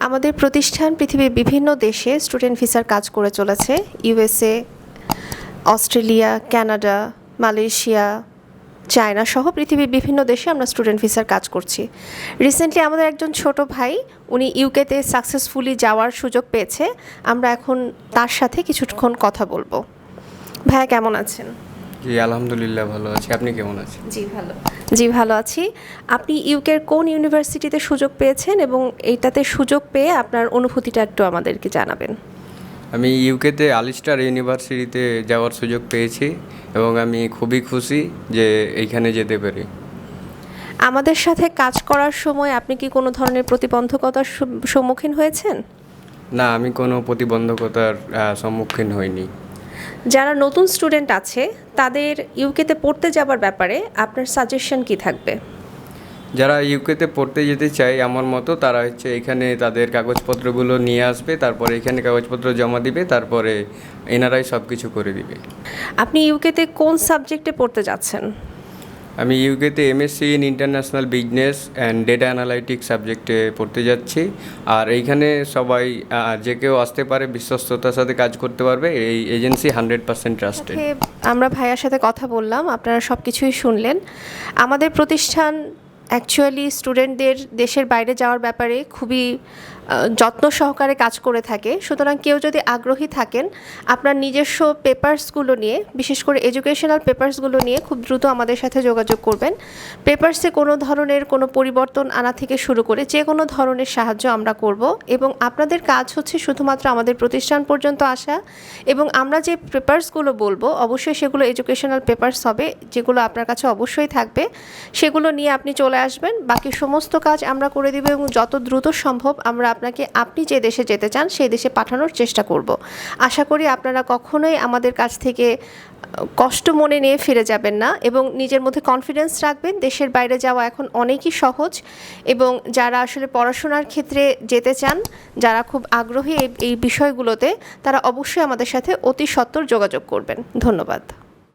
আমাদের প্রতিষ্ঠান পৃথিবীর বিভিন্ন দেশে স্টুডেন্ট ভিসার কাজ করে চলেছে। USA Australia Canada Malaysia China সহ পৃথিবীর বিভিন্ন দেশে আমরা স্টুডেন্ট ভিসার কাজ করছি। রিসেন্টলি আমাদের একজন ছোট ভাই উনি ইউকেতে সাকসেসফুলি যাওয়ার সুযোগ পেয়েছে। আমরা এখন তার সাথে কিছুক্ষণ কথা বলব। ভাইয়া কেমন আছেন? জি আলহামদুলিল্লাহ ভালো আছি। আপনি কেমন আছেন? জি ভালো। জি ভালো আছি। আপনি ইউকের কোন ইউনিভার্সিটিতে সুযোগ পেয়েছেন এবং এইটাতে সুযোগ পেয়ে আপনার অনুভূতিটা একটু আমাদেরকে জানাবেন? আমি ইউকেতে আলিস্টার ইউনিভার্সিটিতে যাওয়ার সুযোগ পেয়েছি এবং আমি খুবই খুশি যে এইখানে যেতে পারি। আমাদের সাথে কাজ করার সময় আপনি কি কোনো ধরনের প্রতিবন্ধকতার সম্মুখীন হয়েছেন? না আমি কোনো প্রতিবন্ধকতার সম্মুখীন হইনি। যারা নতুন স্টুডেন্ট আছে তাদের ইউকেতে পড়তে যাবার ব্যাপারে আপনার সাজেশন কি থাকবে? যারা ইউকেতে পড়তে যেতে চায় আমার মতো তারা হচ্ছে এখানে তাদের কাগজপত্রগুলো নিয়ে আসবে তারপরে এখানে কাগজপত্র জমা দিবে তারপরে এনারাই সব কিছু করে দিবে। আপনি ইউকেতে কোন সাবজেক্টে পড়তে যাচ্ছেন? আমি ইউকেতে MSc in international business and data analytic সাবজেক্টে পড়তে যাচ্ছি। আর এইখানে সবাই যে কেউ আসতে পারে, বিশ্বস্ততার সাথে কাজ করতে পারবে, এই এজেন্সি হান্ড্রেড পার্সেন্ট ট্রাস্টেড। আমরা ভাইয়ার সাথে কথা বললাম, আপনারা সব কিছুই শুনলেন। আমাদের প্রতিষ্ঠান অ্যাকচুয়ালি স্টুডেন্টদের দেশের বাইরে যাওয়ার ব্যাপারে খুবই যত্ন সহকারে কাজ করে থাকে। সুতরাং কেউ যদি আগ্রহী থাকেন, আপনার নিজস্ব পেপারসগুলো নিয়ে, বিশেষ করে এডুকেশনাল পেপারসগুলো নিয়ে খুব দ্রুত আমাদের সাথে যোগাযোগ করবেন। পেপারসে কোনো ধরনের কোনো পরিবর্তন আনা থেকে শুরু করে যে কোনো ধরনের সাহায্য আমরা করব এবং আপনাদের কাজ হচ্ছে শুধুমাত্র আমাদের প্রতিষ্ঠান পর্যন্ত আসা এবং আমরা যে পেপারসগুলো বলব, অবশ্যই সেগুলো এডুকেশনাল পেপারস হবে, যেগুলো আপনার কাছে অবশ্যই থাকবে। সেগুলো নিয়ে আপনি চলে আসবেন। বাকি সমস্ত কাজ আমরা করে দেবো এবং যত দ্রুত সম্ভব আমরা আপনাকে, আপনি যে দেশে যেতে চান, সেই দেশে পাঠানোর চেষ্টা করব। আশা করি আপনারা কখনোই আমাদের কাছ থেকে কষ্ট মনে নিয়ে ফিরে যাবেন না এবং নিজের মধ্যে কনফিডেন্স রাখবেন। দেশের বাইরে যাওয়া এখন অনেকই সহজ এবং যারা আসলে পড়াশোনার ক্ষেত্রে যেতে চান, যারা খুব আগ্রহী এই- এই বিষয়গুলোতে, তারা অবশ্যই আমাদের সাথে অতি সত্বর যোগাযোগ করবেন। ধন্যবাদ।